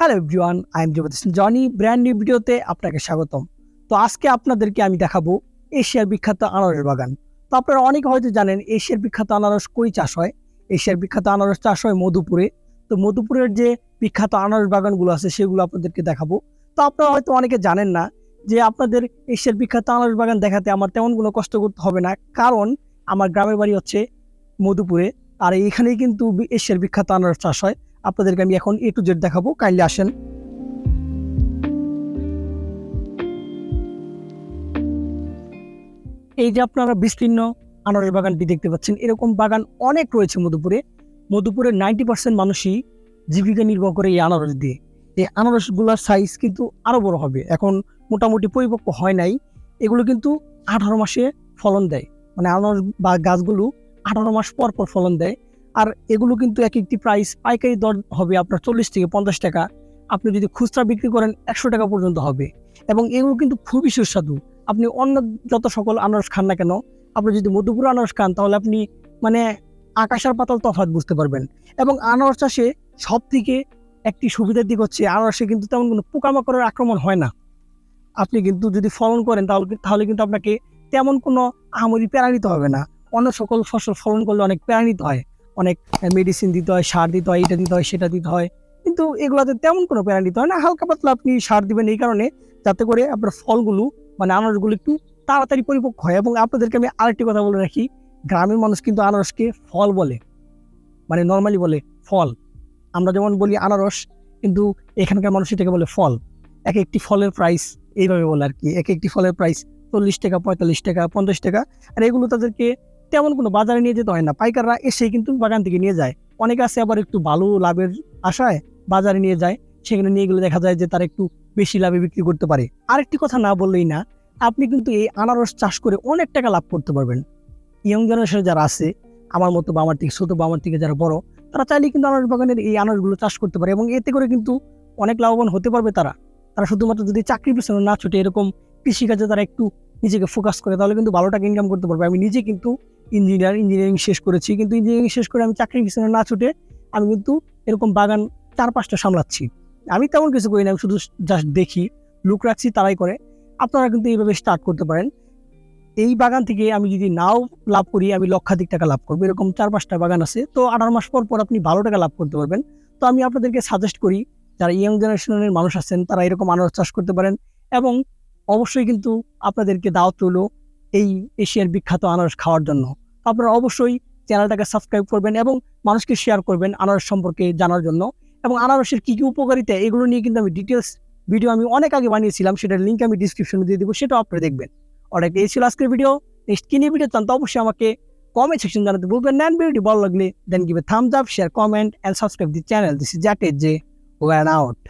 Hello everyone I am Jagdish Johnny brand new ভিডিওতে আপনাকে স্বাগতম। তো আজকে আপনাদেরকে আমি দেখাবো এশিয়ার বিখ্যাত আনারস বাগান। তো আপনারা অনেকে হয়তো জানেন এশিয়ার বিখ্যাত আনারস কই চাষ হয়? এশিয়ার বিখ্যাত আনারস চাষ হয় মধুপুরে। তো মধুপুরের যে বিখ্যাত আনারস বাগানগুলো আছে সেগুলো আপনাদেরকে দেখাবো। তো আপনারা হয়তো অনেকে জানেন না যে আপনাদের এশিয়ার বিখ্যাত আনারস বাগান দেখাতে আমার তেমন কোনো কষ্ট করতে হবে না। কারণ আমার গ্রামের বাড়ি হচ্ছে মধুপুরে। আর এইখানেই কিন্তু এশিয়ার বিখ্যাত আনারস চাষ হয়। আপনাদেরকে আমি এখন এ টু জেড দেখাবো। কাইন্ডলি আসেন। এই যে আপনারা বিস্তীর্ণ আনারস বাগানটি দেখতে পাচ্ছেন, এরকম বাগান অনেক রয়েছে মধুপুরে। মধুপুরের নাইনটি পার্সেন্ট মানুষই জীবিকা নির্বাহ করে এই আনারস দিয়ে। এই আনারসগুলোর সাইজ কিন্তু আরও বড় হবে। এখন মোটামুটি পরিপক্ক হয় নাই। এগুলো কিন্তু আঠারো মাসে ফলন দেয়। মানে আনারস বা গাছগুলো আঠারো মাস পর পর ফলন দেয়। আর এগুলো কিন্তু এক একটি প্রাইস পাইকারি দর হবে আপনার চল্লিশ থেকে পঞ্চাশ টাকা। আপনি যদি খুচরা বিক্রি করেন একশো টাকা পর্যন্ত হবে। এবং এগুলো কিন্তু খুবই সুস্বাদু। আপনি অন্য যত সকল আনারস খান না কেন, আপনি যদি মধুপুর আনারস খান, তাহলে আপনি মানে আকাশ আর পাতাল তফাৎ বুঝতে পারবেন। এবং আনারস চাষে সব থেকে একটি সুবিধার দিক হচ্ছে, আনারসে কিন্তু তেমন কোনো পোকামাকড়ের আক্রমণ হয় না। আপনি কিন্তু যদি ফলন করেন, তাহলে তাহলে কিন্তু আপনাকে তেমন কোনো আহামরি প্যারা নিতে হবে না। অন্য সকল ফসল ফলন করলে অনেক প্যারা নিতে হয়। অনেক মেডিসিন দিতে হয়, সার দিতে হয়, এটা দিতে হয়, সেটা দিতে হয়। কিন্তু এগুলোতে তেমন কোনো প্যারা দিতে হয় না। হালকা পাতলা আপনি সার দিবেন এই কারণে, যাতে করে আপনার ফলগুলো মানে আনারসগুলো একটু তাড়াতাড়ি পরিপক্ক হয়। এবং আপনাদেরকে আমি আরেকটি কথা বলে রাখি, গ্রামের মানুষ কিন্তু আনারসকে ফল বলে মানে নর্মালি বলে ফল। আমরা যেমন বলি আনারস, কিন্তু এখানকার মানুষ এটাকে বলে ফল। এক একটি ফলের প্রাইস এইভাবে বলে আর কি। এক একটি ফলের প্রাইস চল্লিশ টাকা, পঁয়তাল্লিশ টাকা, পঞ্চাশ টাকা। আর এগুলো তাদেরকে তেমন কোনো বাজারে নিয়ে যেতে হয় না। পাইকাররা এসে কিন্তু বাগান থেকে নিয়ে যায়। অনেকে আছে আবার একটু ভালো লাভের আশায় বাজারে নিয়ে যায়। সেখানে নিয়ে গেলে দেখা যায় যে তারা একটু বেশি লাভে বিক্রি করতে পারে। আরেকটি কথা না বললেই না, আপনি কিন্তু এই আনারস চাষ করে অনেক টাকা লাভ করতে পারবেন। ইয়ং জেনারেশন যারা আছে, আমার মতো বা আমার থেকে, ছোট বা আমার থেকে যারা বড়, তারা চাইলে কিন্তু আনারস বাগানের এই আনারসগুলো চাষ করতে পারে এবং এতে করে কিন্তু অনেক লাভবান হতে পারবে তারা। তারা শুধুমাত্র যদি চাকরি পেছনে না ছুটে এরকম কৃষিকাজে তারা একটু নিজেকে ফোকাস করে, তাহলে কিন্তু ভালো টাকা ইনকাম করতে পারবে। আমি নিজে কিন্তু ইঞ্জিনিয়ার ইঞ্জিনিয়ারিং শেষ করেছি। কিন্তু ইঞ্জিনিয়ারিং শেষ করে আমি চাকরির পিছনে না ছুটে আমি কিন্তু এরকম বাগান চার পাঁচটা সামলাচ্ছি। আমি তেমন কিছু করি না, আমি শুধু জাস্ট দেখি লুক রাখছি, তারাই করে। আপনারা কিন্তু এইভাবে স্টার্ট করতে পারেন। এই বাগান থেকে আমি যদি নাও লাভ করি, আমি লক্ষাধিক টাকা লাভ করব। এরকম চার পাঁচটা বাগান আছে। তো আঠারো মাস পর পর আপনি ভালো টাকা লাভ করতে পারবেন। তো আমি আপনাদেরকে সাজেস্ট করি, যারা ইয়ং জেনারেশনের মানুষ আছেন, তারা এরকম আনারস চাষ করতে পারেন। এবং অবশ্যই কিন্তু আপনাদেরকে দাওয়াত রইল এই এশিয়ার বিখ্যাত আনারস খাওয়ার জন্য। আপনারা অবশ্যই চ্যানেলটাকে সাবস্ক্রাইব করবেন এবং মানুষকে শেয়ার করবেন আনারস সম্পর্কে জানার জন্য। এবং আনারসের কী কী উপকারিতা, এগুলো নিয়ে কিন্তু আমি ডিটেলস ভিডিও আমি অনেক আগে বানিয়েছিলাম, সেটার লিঙ্ক আমি ডিসক্রিপশনে দিয়ে দেবো, সেটাও আপনারা দেখবেন। অনেক, এই ছিল আজকের ভিডিও নেক্সট কি নিয়ে ভিডিও চান তো অবশ্যই আমাকে কমেন্ট সেকশন জানাতে বলবেন নেন ভিডিওটি ভালো লাগলে দেন give a thumbs up share comment and subscribe the channel this is জ্যাট edge J one out